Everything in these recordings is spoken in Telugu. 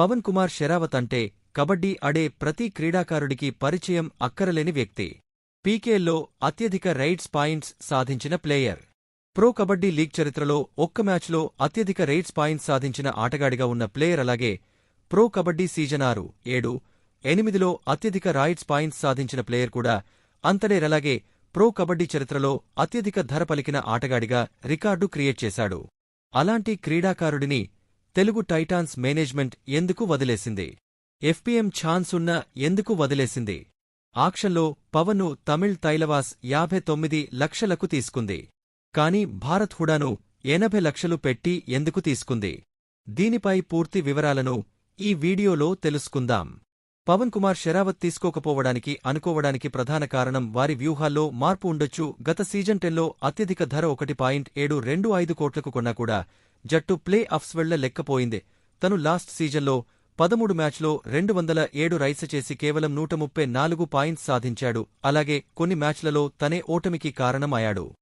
పవన్ కుమార్ షెరావత్ అంటే కబడ్డీ ఆడే ప్రతి క్రీడాకారుడికి పరిచయం అక్కరలేని వ్యక్తి. పీకేల్లో అత్యధిక రైడ్స్ పాయింట్స్ సాధించిన ప్లేయర్. ప్రో కబడ్డీ లీగ్ చరిత్రలో ఒక్క మ్యాచ్లో అత్యధిక రైడ్స్ పాయింట్స్ సాధించిన ఆటగాడిగా ఉన్న ప్లేయర్ అలాగే ప్రో కబడ్డీ సీజన్ ఆరు ఏడు ఎనిమిదిలో అత్యధిక రైడ్స్ పాయింట్స్ సాధించిన ప్లేయర్ కూడా అంతడేరలాగే ప్రో కబడ్డీ చరిత్రలో అత్యధిక ధర పలికిన ఆటగాడిగా రికార్డు క్రియేట్ చేశాడు. అలాంటి క్రీడాకారుడిని తెలుగు టైటాన్స్ మేనేజ్మెంట్ ఎందుకు వదిలేసింది? ఎఫ్పీఎం ఛాన్స్ ఉన్న ఎందుకు వదిలేసింది? ఆక్షన్లో పవన్ను తమిళ్ తైలవాస్ యాభై తొమ్మిది లక్షలకు తీసుకుంది. కాని భారత్ హుడాను ఎనభై లక్షలు పెట్టి ఎందుకు తీసుకుంది? దీనిపై పూర్తి వివరాలను ఈ వీడియోలో తెలుసుకుందాం. పవన్ కుమార్ షెరావత్ తీసుకోకపోవడానికి అనుకోవడానికి ప్రధాన కారణం వారి వ్యూహాల్లో మార్పు ఉండొచ్చు. గత సీజన్ టెన్లో అత్యధిక ధర ఒకటి పాయింట్ ఏడు రెండు ఐదు కోట్లకు కొన్నా కూడా జట్టు ప్లే ఆఫ్స్ వెళ్ళ లెక్కపోయింది తను లాస్ట్ సీజన్లో పదమూడు మ్యాచ్లో రెండు వందల ఏడు రైస్ చేసి కేవలం నూట ముప్పై నాలుగు పాయింట్స్ సాధించాడు. అలాగే కొన్ని మ్యాచ్లలో తనే ఓటమికి కారణమయ్యాడు.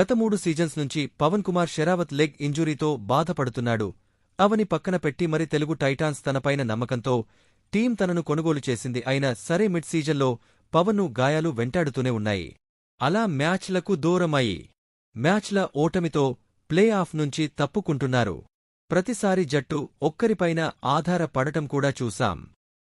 గత మూడు సీజన్స్ నుంచి పవన్ కుమార్ షెరావత్ లెగ్ ఇంజురీతో బాధపడుతున్నాడు. అవని పక్కన పెట్టి మరి తెలుగు టైటాన్స్ తనపైన నమ్మకంతో టీం తనను కొనుగోలు చేసింది. అయినా సరే మిడ్ సీజన్లో పవన్ను గాయాలు వెంటాడుతూనే ఉన్నాయి. అలా మ్యాచ్లకు దూరమయ్యి. మ్యాచ్ల ఓటమితో ప్లే ఆఫ్ నుంచి తప్పుకుంటున్నారు. ప్రతిసారి జట్టు ఒక్కరిపైన ఆధారపడటం కూడా చూశాం.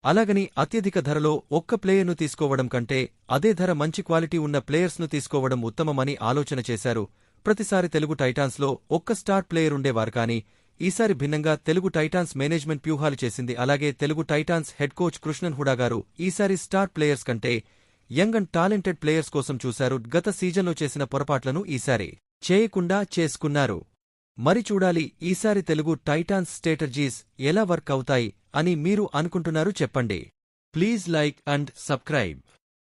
అలాగని అత్యధిక ధరలో ఒక్క ప్లేయర్ను తీసుకోవడం కంటే అదే ధర మంచి క్వాలిటీ ఉన్న ప్లేయర్స్ను తీసుకోవడం ఉత్తమమని ఆలోచన చేశారు. ప్రతిసారి తెలుగు టైటాన్స్లో ఒక్క స్టార్ ప్లేయర్ ఉండేవారు కానీ ఈసారి భిన్నంగా తెలుగు టైటాన్స్ మేనేజ్మెంట్ వ్యూహాలు చేసింది. అలాగే Telugu Titans head coach Krishnan Hooda గారు ఈసారి స్టార్ ప్లేయర్స్ కంటే యంగ్ అండ్ టాలెంటెడ్ ప్లేయర్స్ కోసం చూశారు. గత సీజన్లో చేసిన పొరపాట్లను ఈసారి చేయకుండా చేసుకున్నారు. మరి చూడాలి ఈసారి తెలుగు టైటాన్స్ స్ట్రాటజీస్ ఎలా వర్క్ అవుతాయి అని మీరు అనుకుంటున్నారు చెప్పండి. Please like and subscribe.